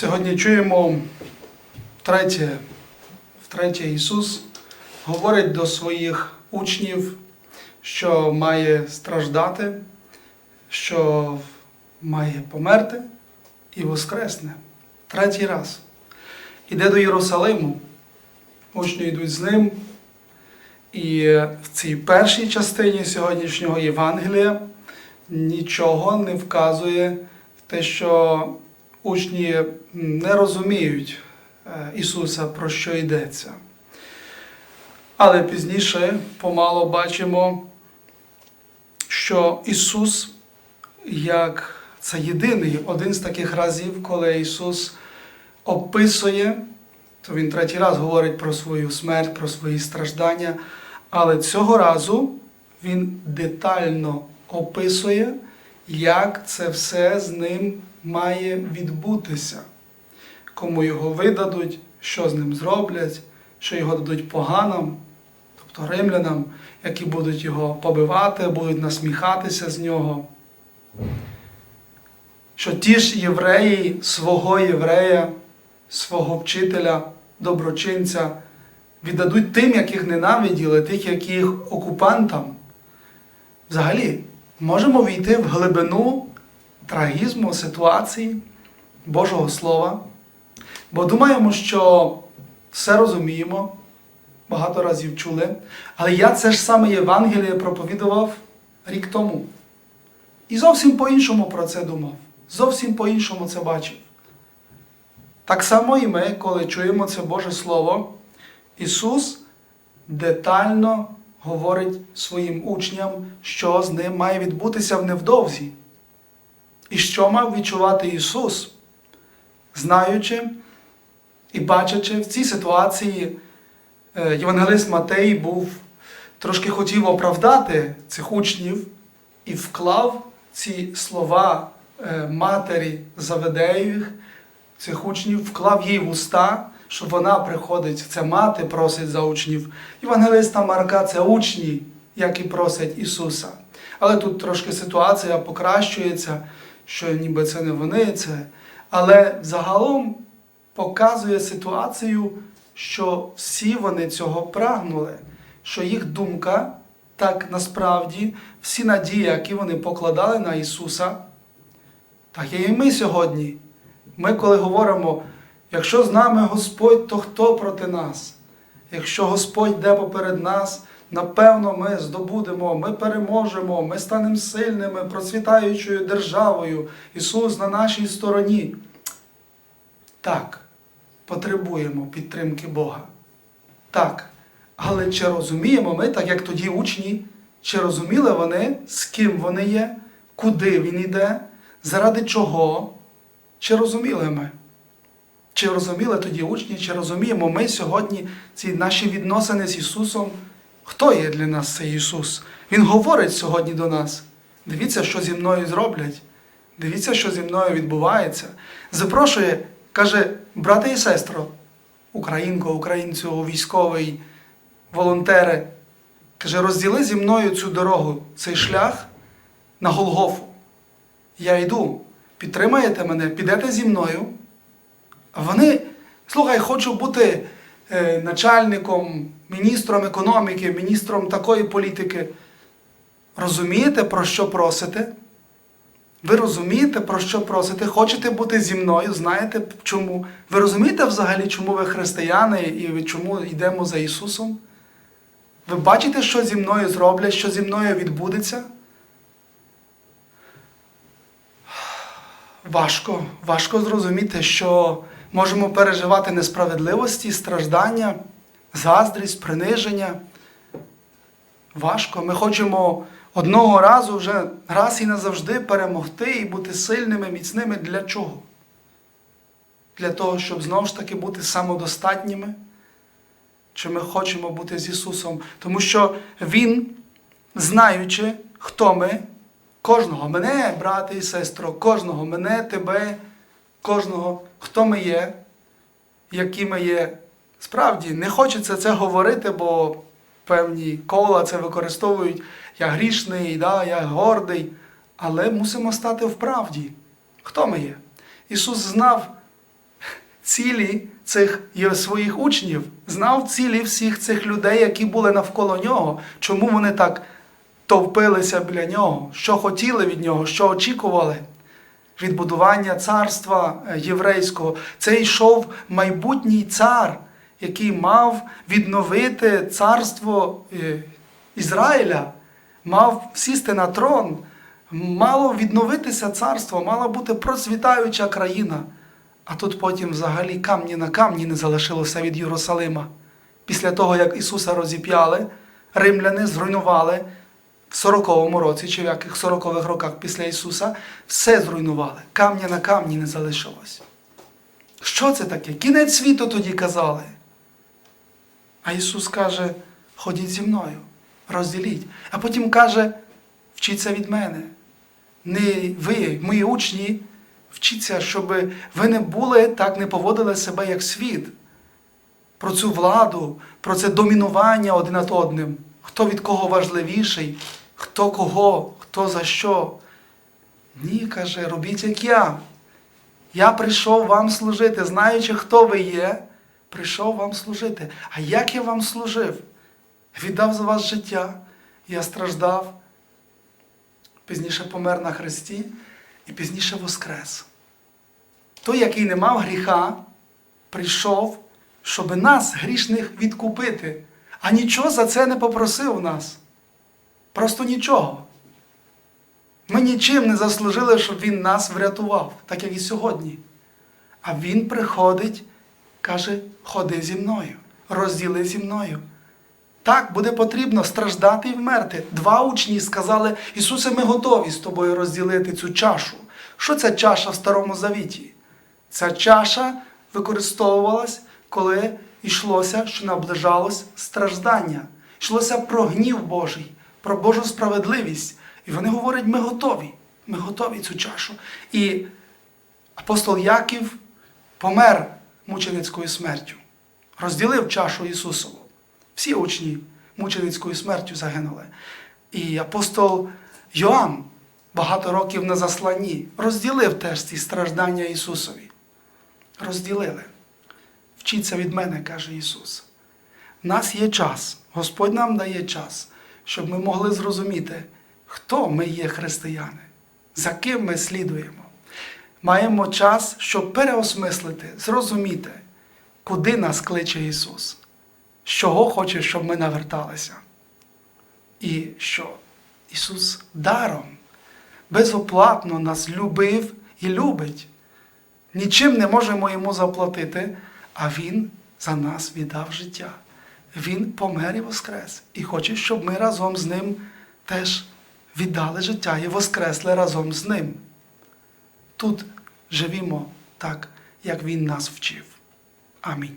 Сьогодні чуємо третє, втретє Ісус говорить до своїх учнів, що має страждати, що має померти і воскресне. Третій раз. Іде до Єрусалиму, учні йдуть з ним. І в цій першій частині сьогоднішнього Євангелія нічого не вказує в те, що учні не розуміють е, Ісуса, про що йдеться. Але пізніше помало бачимо, що Ісус, як це єдиний один з таких разів, коли Ісус описує, то Він третій раз говорить про свою смерть, про свої страждання, але цього разу Він детально описує, як це все з ним має відбутися, кому його видадуть, що з ним зроблять, що його дадуть поганам, тобто римлянам, які будуть його побивати, будуть насміхатися з нього. Що ті ж євреї свого єврея, свого вчителя, доброчинця віддадуть тим, яких ненавиділи, тих, яких окупантам. Взагалі, можемо війти в глибину трагізму ситуації Божого Слова, бо думаємо, що все розуміємо, багато разів чули, але я це ж саме Євангеліє проповідував рік тому. І зовсім по-іншому про це думав, зовсім по-іншому це бачив. Так само і ми, коли чуємо це Боже Слово, Ісус детально говорить своїм учням, що з ним має відбутися в невдовзі. І що мав відчувати Ісус, знаючи і бачачи в цій ситуації, е, Євангелист Матей був трошки хотів оправдати цих учнів і вклав ці слова е, матері Заведеєвих, цих учнів, вклав їй в уста, що вона приходить, це мати просить за учнів. Євангелиста Марка це учні, які просять Ісуса. Але тут трошки ситуація покращується, що ніби це не вони, це. Але загалом показує ситуацію, що всі вони цього прагнули, що їх думка, так насправді, всі надії, які вони покладали на Ісуса, так є і ми сьогодні. Ми, коли говоримо, якщо з нами Господь, то хто проти нас? Якщо Господь йде поперед нас, напевно, ми здобудемо, ми переможемо, ми станемо сильними, процвітаючою державою. Ісус на нашій стороні. Так, потребуємо підтримки Бога. Так. Але чи розуміємо ми, так як тоді учні, чи розуміли вони, з ким вони є, куди він йде, заради чого? Чи розуміли ми? Чи розуміли тоді учні, чи розуміємо ми сьогодні ці наші відносини з Ісусом? Хто є для нас цей Ісус? Він говорить сьогодні до нас. Дивіться, що зі мною зроблять. Дивіться, що зі мною відбувається. Запрошує, каже, брате і сестро, українко, українцю, військовий, волонтери, каже, розділи зі мною цю дорогу, цей шлях на Голгофу. Я йду, підтримаєте мене, підете зі мною. Вони, слухай, хочу бути е, начальником, міністром економіки, міністром такої політики. Розумієте, про що просите? Ви розумієте, про що просите? Хочете бути зі мною? Знаєте чому? Ви розумієте взагалі, чому ви християни і чому йдемо за Ісусом? Ви бачите, що зі мною зроблять, що зі мною відбудеться? Важко, важко зрозуміти, що можемо переживати несправедливості, страждання, заздрість, приниження. Важко. Ми хочемо одного разу вже раз і назавжди перемогти і бути сильними, міцними. Для чого? Для того, щоб знову ж таки бути самодостатніми. Чи ми хочемо бути з Ісусом? Тому що Він, знаючи, хто ми, кожного, мене, брате і сестро, кожного, мене, тебе, кожного, хто ми є, які ми є. Справді, не хочеться це говорити, бо певні кола це використовують. Я грішний, да, я гордий. Але мусимо стати в правді. Хто ми є? Ісус знав цілі цих своїх учнів, знав цілі всіх цих людей, які були навколо нього, чому вони так товпилися біля нього, що хотіли від нього, що очікували. Відбудування царства е, єврейського. Це йшов майбутній цар, який мав відновити царство е, Ізраїля, мав сісти на трон, мало відновитися царство, мала бути процвітаюча країна. А тут потім взагалі камні на камні не залишилося від Єрусалима. Після того, як Ісуса розіп'яли, римляни зруйнували в 40-му році, чи в яких 40-х роках після Ісуса, все зруйнували. Камня на камні не залишилось. Що це таке? Кінець світу тоді казали. А Ісус каже: ходіть зі мною, розділіть. А потім каже, вчіться від мене. Не ви, мої учні, вчіться, щоб ви не були так, не поводили себе як світ. Про цю владу, про це домінування один над одним. Хто від кого важливіший, хто кого, хто за що. Ні, каже, робіть як я. Я прийшов вам служити, знаючи, хто ви є, прийшов вам служити. А як я вам служив? Віддав за вас життя, я страждав, пізніше помер на хресті і пізніше воскрес. Той, який не мав гріха, прийшов, щоб нас, грішних, відкупити, а нічого за це не попросив нас. Просто нічого. Ми нічим не заслужили, щоб Він нас врятував, так як і сьогодні. А Він приходить, каже, ходи зі мною, розділи зі мною. Так, буде потрібно страждати і вмерти. Два учні сказали, Ісусе, ми готові з тобою розділити цю чашу. Що ця чаша в Старому Завіті? Ця чаша використовувалась, коли йшлося, що наближалось страждання. Йшлося про гнів Божий, про Божу справедливість. І вони говорять, ми готові, ми готові цю чашу. І апостол Яків помер мученицькою смертю, розділив чашу Ісусову. Всі учні мученицькою смертю загинули. І апостол Йоанн багато років на засланні розділив теж ці страждання Ісусові. Розділили. Вчіться від мене, каже Ісус. У нас є час, Господь нам дає час, щоб ми могли зрозуміти, хто ми є християни, за ким ми слідуємо. Маємо час, щоб переосмислити, зрозуміти, куди нас кличе Ісус, з чого хоче, щоб ми наверталися. І що Ісус даром, безоплатно нас любив і любить. Нічим не можемо йому заплатити, а Він за нас віддав життя. Він помер і воскрес. І хоче, щоб ми разом з ним теж віддали життя і воскресли разом з ним. Тут живімо так, як Він нас вчив. Амінь.